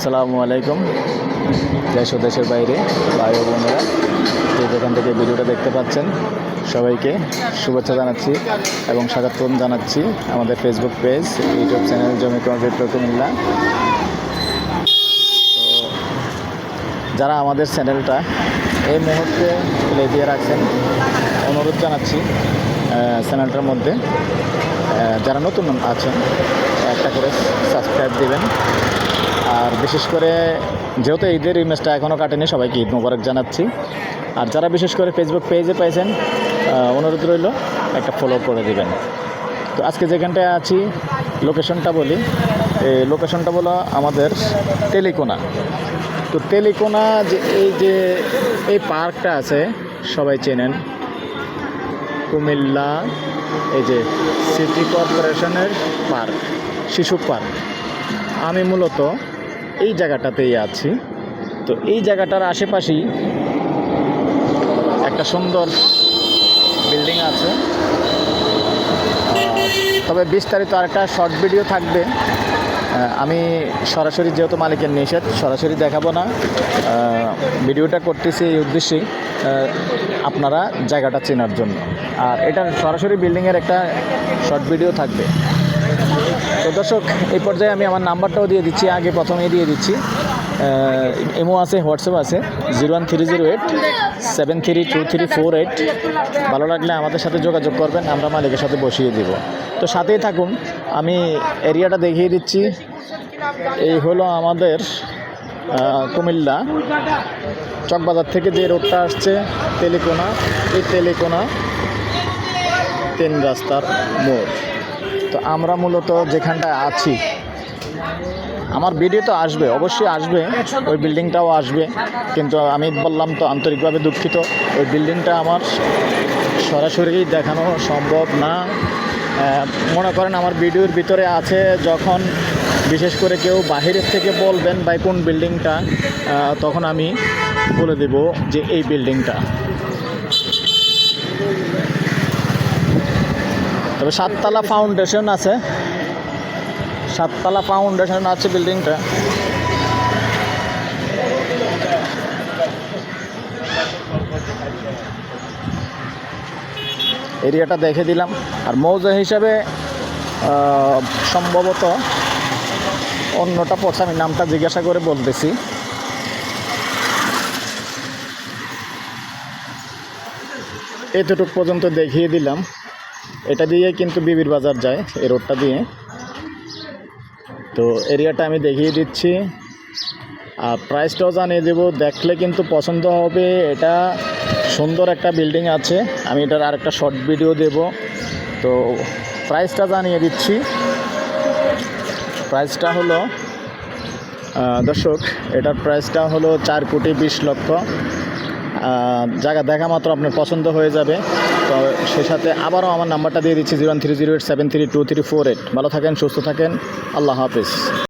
আসসালামু আলাইকুম। দেশ ও দেশের বাইরে, ভাই ও বোনেরা, যে যেখান থেকে ভিডিওটা দেখতে পাচ্ছেন, সবাইকে শুভেচ্ছা জানাচ্ছি এবং স্বাগতম জানাচ্ছি আমাদের ফেসবুক পেজ ইউটিউব চ্যানেল জমি কমপ্লিট কুমিল্লা তো যারা আমাদের চ্যানেলটা এই মুহূর্তে প্লে দিয়ে রাখছেন, অনুরোধ জানাচ্ছি চ্যানেলটার মধ্যে যারা নতুন আছেন, একটা করে সাবস্ক্রাইব দিবেন। আর বিশেষ করে যেহেতু ঈদের ইমেজটা এখনও কাটেনি, সবাইকে ঈদ মোবারক জানাচ্ছি। আর যারা বিশেষ করে ফেসবুক পেজে পাইছেন অনুরোধ রইল, একটা ফলো করে দিবেন। তো আজকে যেখানটায় আছি লোকেশনটা বলি। এই লোকেশনটা বলো আমাদের তেলিকোনা। তো তেলিকোনা যে এই যে এই পার্কটা আছে, সবাই চেনেন। কুমিল্লা, এই যে সিটি কর্পোরেশনের পার্ক শিশু পার্ক। আমি মূলত এই জায়গাটাতেই আছি। তো এই জায়গাটার আশেপাশেই একটা সুন্দর বিল্ডিং আছে। তবে বিস্তারিত আরেকটা শর্ট ভিডিও থাকবে। আমি সরাসরি যেহেতু মালিকের নিষেধ সরাসরি দেখাবো না। ভিডিওটা করতেছি এই উদ্দেশ্যেই আহ, আপনারা জায়গাটা চেনার জন্য। আর এটার সরাসরি বিল্ডিংয়ের একটা শর্ট ভিডিও থাকবে। তো দর্শক, এই পর্যায়ে আমি আমার নাম্বারটাও দিয়ে দিচ্ছি, আগে প্রথমেই দিয়ে দিচ্ছি। এমও আছে, হোয়াটসঅ্যাপ আছে, zero one three zero eight, seven three two three four eight. ভালো লাগলে আমাদের সাথে যোগাযোগ করবেন, আমরা মালিকের সাথে বসিয়ে দিব। তো সাথেই থাকুন, আমি এরিয়াটা দেখিয়ে দিচ্ছি। এই হলো আমাদের কুমিল্লা। চকবাজার থেকে যে রোডটা আসছে, তেলিকোনা, এই তেলিকোনা তিন রাস্তার মোড়। তো আমরা মূলত যেখানটায় আছি। আমার ভিডিও তো আসবে, অবশ্যই আসবে। ওই বিল্ডিংটাও আসবে। কিন্তু আমি বললাম তো আন্তরিকভাবে দুঃখিত। ওই বিল্ডিংটা আমার সরাসরি দেখানো সম্ভব না। মনে করেন আমার ভিডিওর ভিতরে আছে যখন বিশেষ করে কেউ বাহিরের থেকে বলবেন, ভাই, কোন বিল্ডিংটা তখন আমি বলে দেব যে এই বিল্ডিংটা তবে সাততলা ফাউন্ডেশন আছে। সাততলা ফাউন্ডেশন আছে বিল্ডিংটা এরিয়াটা দেখে দিলাম। আর মৌজা হিসাবে সম্ভবত অন্যটা পড়ছে আমি নামটা জিজ্ঞাসা করে বলতেছি। এতটুক পর্যন্ত দেখিয়ে দিলাম। এটা দিয়ে কিন্তু বিবির বাজার যায়, এই রোডটা দিয়ে। তো এরিয়াটা আমি দেখিয়ে দিচ্ছি। আর প্রাইসটাও জানিয়ে দেবো। দেখলে কিন্তু পছন্দ হবে। এটা সুন্দর একটা বিল্ডিং আছে। আমি এটার আরেকটা শর্ট ভিডিও দেব। তো প্রাইসটা জানিয়ে দিচ্ছি। প্রাইসটা হলো দর্শক, এটার প্রাইসটা হলো চার কোটি বিশ লক্ষ। জায়গা দেখা মাত্র আপনার পছন্দ হয়ে যাবে। তো সে সাথে আবারও আমার নাম্বারটা দিয়ে দিচ্ছি, zero three seven three two four eight. ভালো থাকেন, সুস্থ থাকেন। আল্লাহ হাফিজ।